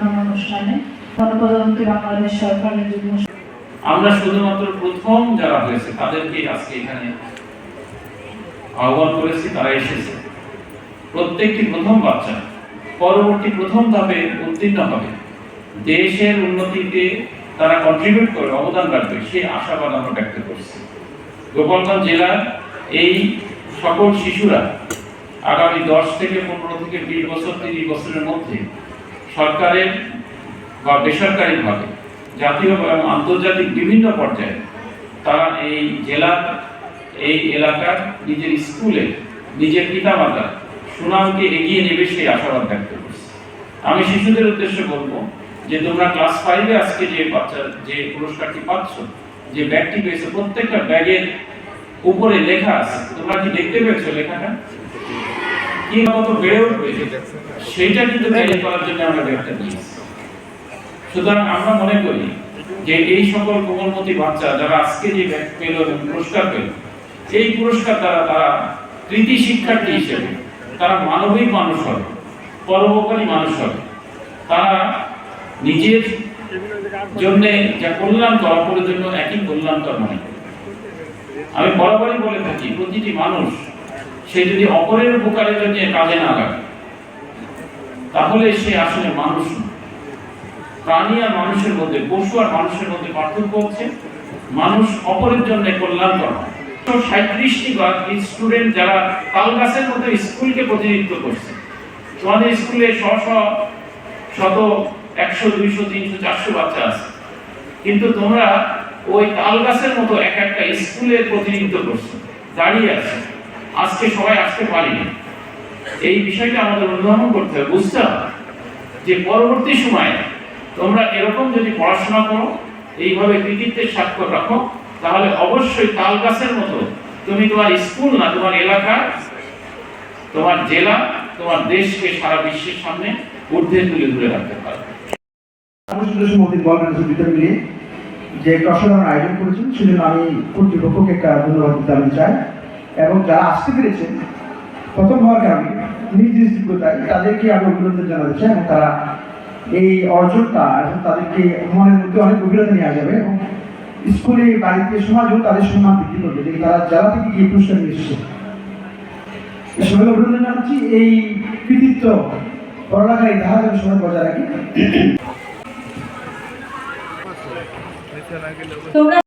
প্রদান অনুষ্ঠানে গণপ্রজাতন্ত্রী বাংলাদেশ সরকারের যুগ্ম আমরা শুধুমাত্র প্রথম যারা হয়েছে, তাদেরকে আজকে এখানে আহ্বান করেছি, তারা এসেছে। প্রত্যেকটি প্রথম বাচ্চা, পরবর্তী প্রথম ধাপে উত্তীর্ণ হবে। দেশের উন্নতিতে তারা কন্ট্রিবিউট করবে, অবদান রাখবে সেই আশাবাদ আমরা ব্যক্ত করছি। গোপালগঞ্জ জেলার এই সকল শিশুরা আগামী দশ থেকে পনেরো থেকে বিশ বছর, তিরিশ বছরের মধ্যে সরকারের বা বেসরকারিভাবে জাতীয় এবং আন্তর্জাতিক বিভিন্ন পর্যায়ে তারা এই জেলার, এই এলাকার নিজের স্কুলে নিজের পিতামাতা সুনামকে এগিয়ে নেবে সেই আশাবাদ ব্যক্ত করছে। আমি শিশুদের উদ্দেশ্যে বলব যে তোমরা ক্লাস ফাইভে আজকে যে বাচ্চা, যে পুরস্কারটি পাচ্ছ, যে ব্যাগটি পেয়েছ, প্রত্যেকটা ব্যাগের উপরে লেখা আছে। তোমরা কি দেখতে পেয়েছ লেখাটা? কি মত বেড়ে উঠবে, সেইটা কিন্তু তৈরি করার জন্য আমরা ব্যাগটা দিয়েছি সুতরাং আমরা মনে করি যে এই সকল কোমলমতি বাচ্চা যারা আজকে যে পেল এবং পুরস্কার পেল, এই পুরস্কার দ্বারা তারা কৃতি শিক্ষার্থী হিসেবে তারা মানবিক মানুষ হবে পরোপকারী মানুষ হবে। তারা নিজের জন্য যা কল্যাণকর অপরের জন্য একই কল্যাণকর মনে আমি বরাবরই বলে থাকি, প্রতিটি মানুষ সে যদি অপরের উপকারের জন্য কাজে না লাগে, তাহলে সে আসলে মানুষ প্রাণী আর মানুষের মধ্যে, পশু আর মানুষের মধ্যে পার্থক্য হচ্ছে, মানুষ অপরের জন্য কল্যাণকর। হয়। তো সাঁত্রিশটি স্টুডেন্ট যারা মতো স্কুলকে প্রতিনিধিত্ব করছে। তোমাদের স্কুলে শ শত, একশো, দুইশো, তিনশো, চারশো বাচ্চা আছে। কিন্তু তোমরা ওই তাল গাছের মতো এক একটা স্কুলের প্রতিনিধিত্ব করছ, দাঁড়িয়ে আছে। আজকে সবাই আসতে পারিনি এই বিষয়টা আমাদের অনুধাবন করতে হবে, বুঝতে যে পরবর্তী সময়ে তোমরা এরকম যদি পড়াশোনা করো, এইভাবে কৃতিত্বের স্বাক্ষর রাখো, তাহলে অবশ্যই তাল গাছের মতো তুমি তোমার স্কুল না, তোমার এলাকা, তোমার জেলা, তোমার দেশকে সারা বিশ্বের সামনে ঊর্ধ্বে তুলে ধরে রাখতে পারবে। যে একটা আয়োজন করেছেন, সেজন্য আমি কর্তৃপক্ষকে একটা ধন্যবাদ দিতে আমি চাই। এবং যারা আসতে পেরেছেন প্রথম হওয়ার কারণে নিজ নিজ যোগ্যতায় তাদেরকে আমি অভিনন্দন জানাতে চাই এবং তারা এই অর্জনটা এবং তাদেরকে মনের মধ্যে অনেক গভীরতা নিয়ে যাবে এবং স্কুলে, বাড়িতে সমাজও তাদের সম্মান বৃদ্ধি করবে। যে তারা যারা থেকে গিয়ে পুরস্কার নিয়ে এসেছে। সবাইকে অভিনন্দন জানাচ্ছি। এই কৃতিত্ব পড়ালেখায় ধারা যেন সবাই বজায় রাখি। তোমরা